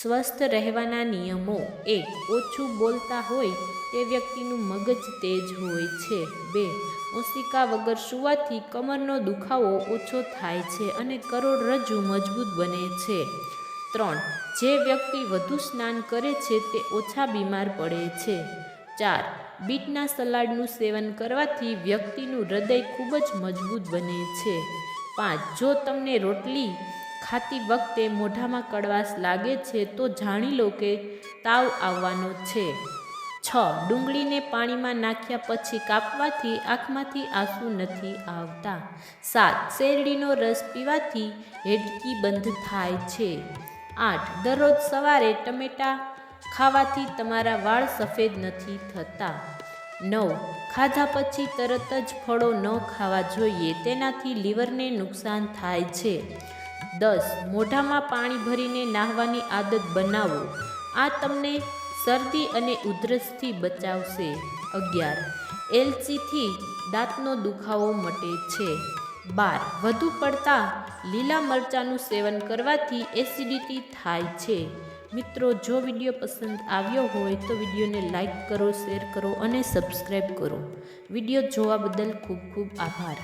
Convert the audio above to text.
સ્વસ્થ રહેવાના નિયમો એક ઓછું બોલતા હોય તે વ્યક્તિનું મગજ તેજ હોય છે. બે, ઓશિકા વગર સૂવાથી કમરનો દુખાવો ઓછો થાય છે અને કરોડરજ્જુ મજબૂત બને છે. ત્રણ, જે વ્યક્તિ વધુ સ્નાન કરે છે તે ઓછા બીમાર પડે છે. ચાર, બીટના સલાડનું સેવન કરવાથી વ્યક્તિનું હૃદય ખૂબ જ મજબૂત બને છે. પાંચ, જો તમને રોટલી ખાતી વખતે મોઢામાં કડવાશ લાગે છે તો જાણી લો કે તાવ આવવાનો છે. છ. ડુંગળીને પાણીમાં નાખ્યા પછી કાપવાથી આંખમાંથી આંસુ નથી આવતા. સાત. શેરડીનો રસ પીવાથી હેડકી બંધ થાય છે. આઠ. દરરોજ સવારે ટમેટાં ખાવાથી તમારા વાળ સફેદ નથી થતા. નવ. ખાધા પછી તરત જ ફળો ન ખાવા જોઈએ, તેનાથી લીવરને નુકસાન થાય છે. દસ. મોઢામાં પાણી ભરીને નાહવાની આદત બનાવો. આ તમને શરદી અને ઉધરસથી બચાવશે. અગિયાર. એલચીથી દાંતનો દુખાવો મટે છે. બાર. વધુ પડતા લીલા મરચાંનું સેવન કરવાથી એસિડિટી થાય છે. મિત્રો, જો વીડિયો પસંદ આવ્યો હોય તો વિડીયોને લાઇક કરો, શેર કરો અને સબસ્ક્રાઈબ કરો. વીડિયો જોવા બદલ ખૂબ ખૂબ આભાર.